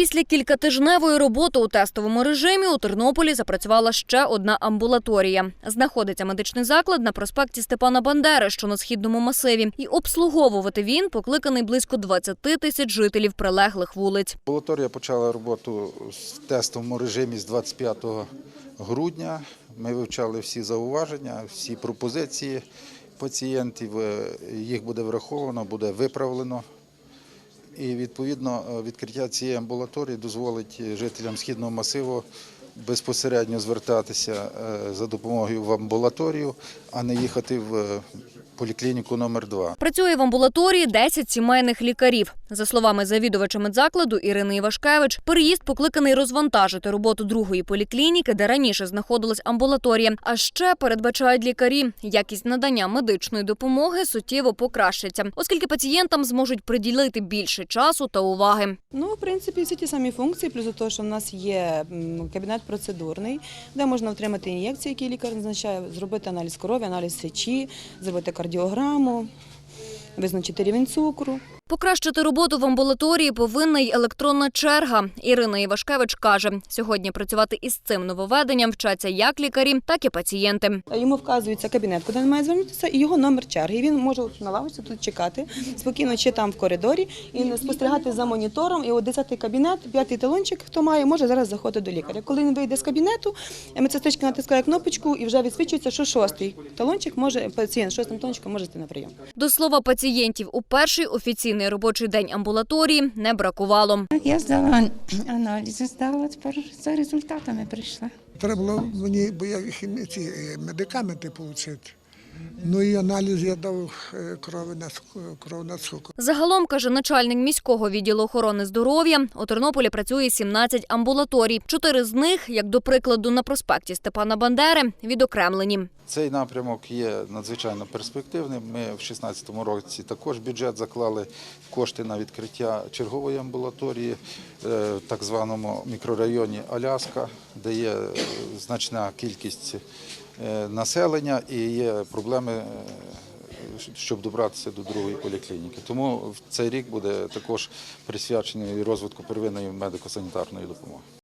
Після кількатижневої роботи у тестовому режимі у Тернополі запрацювала ще одна амбулаторія. Знаходиться медичний заклад на проспекті Степана Бандери, що на східному масиві, і обслуговувати він покликаний близько 20 тисяч жителів прилеглих вулиць. Амбулаторія почала роботу в тестовому режимі з 25 грудня. Ми вивчали всі зауваження, всі пропозиції пацієнтів. Е, Їх буде враховано, буде виправлено. І відповідно е, відкриття цієї амбулаторії дозволить жителям східного масиву безпосередньо звертатися е, за допомогою в амбулаторію, а не їхати в е, поліклініку номер 2 Працює в амбулаторії 10 сімейних лікарів. За словами завідувача медзакладу Ірини Івашкевич, переїзд покликаний розвантажити роботу другої поліклініки, де раніше знаходилась амбулаторія. А ще передбачають лікарі, якість надання медичної допомоги суттєво покращиться, оскільки пацієнтам зможуть приділити більше часу та уваги. Ну, в принципі, всі ті самі функції, плюс до того, що в нас є кабінет процедурний, де можна отримати ін'єкції, які лікар назначає, зробити аналіз крові, аналіз сечі, зробити кардіограму, визначити рівень цукру. Покращити роботу в амбулаторії повинна й електронна черга. Ірина Івашкевич каже, сьогодні працювати із цим нововведенням вчаться як лікарі, так і пацієнти. Йому вказується кабінет, куди він має звернутися, і його номер черги. І він може на лавочці тут чекати, спокійно чи там в коридорі, і спостерігати за монітором. І от 10-й кабінет, п'ятий талончик, хто має, може зараз заходити до лікаря. Коли він вийде з кабінету, медсестричка натискає кнопочку і вже відсвічується, що шостий талончик може пацієнт шостим талончиком може йти на прийом. До слова, пацієнтів у перший офіційний робочий день амбулаторії не бракувало. Я здала аналізи, здала, тепер за результатами прийшла. Треба було мені, бо я е, медикаменти отримати. Ну і аналіз я дав е, крові на кров на цукор. Загалом, каже начальник міського відділу охорони здоров'я, у Тернополі працює 17 амбулаторій. Чотири з них, як до прикладу, на проспекті Степана Бандери, відокремлені. Цей напрямок є надзвичайно перспективним. Ми в 2016 році також бюджет заклали кошти на відкриття чергової амбулаторії е, в так званому мікрорайоні Аляска, де є е, значна кількість е, населення і є проблеми. е, Щоб добратися до другої поліклініки, тому цей рік буде також присвячений розвитку первинної медико-санітарної допомоги.